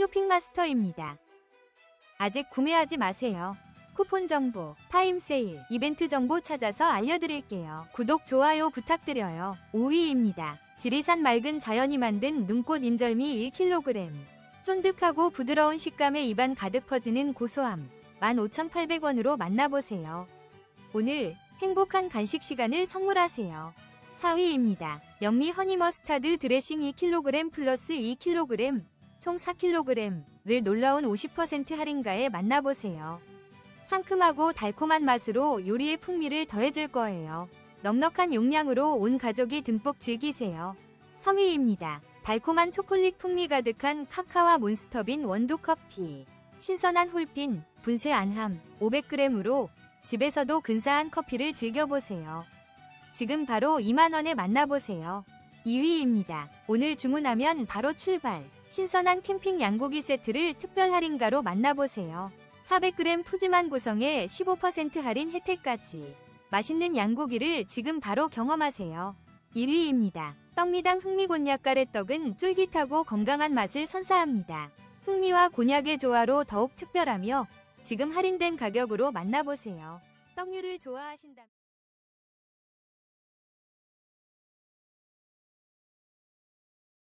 쇼핑마스터입니다. 아직 구매하지 마세요. 쿠폰 정보, 타임 세일, 이벤트 정보 찾아서 알려드릴게요. 구독, 좋아요 부탁드려요. 5위입니다. 지리산 맑은 자연이 만든 눈꽃 인절미 1kg. 쫀득하고 부드러운 식감에 입안 가득 퍼지는 고소함. 15,800원으로 만나보세요. 오늘 행복한 간식 시간을 선물하세요. 4위입니다. 영미 허니 머스타드 드레싱 2kg 플러스 2kg, 총 4kg를 놀라운 50% 할인가에 만나보세요. 상큼하고 달콤한 맛으로 요리의 풍미를 더해줄 거예요. 넉넉한 용량으로 온 가족이 듬뿍 즐기세요. 3위입니다. 달콤한 초콜릿 풍미 가득한 카카와 몬스터빈 원두 커피. 신선한 홀핀, 분쇄 안함 500g으로 집에서도 근사한 커피를 즐겨보세요. 지금 바로 2만원에 만나보세요. 2위입니다. 오늘 주문하면 바로 출발. 신선한 캠핑 양고기 세트를 특별 할인가로 만나보세요. 400g 푸짐한 구성에 15% 할인 혜택까지. 맛있는 양고기를 지금 바로 경험하세요. 1위입니다. 떡미당 흑미곤약 가래떡은 쫄깃하고 건강한 맛을 선사합니다. 흑미와 곤약의 조화로 더욱 특별하며 지금 할인된 가격으로 만나보세요. 떡류를 좋아하신다면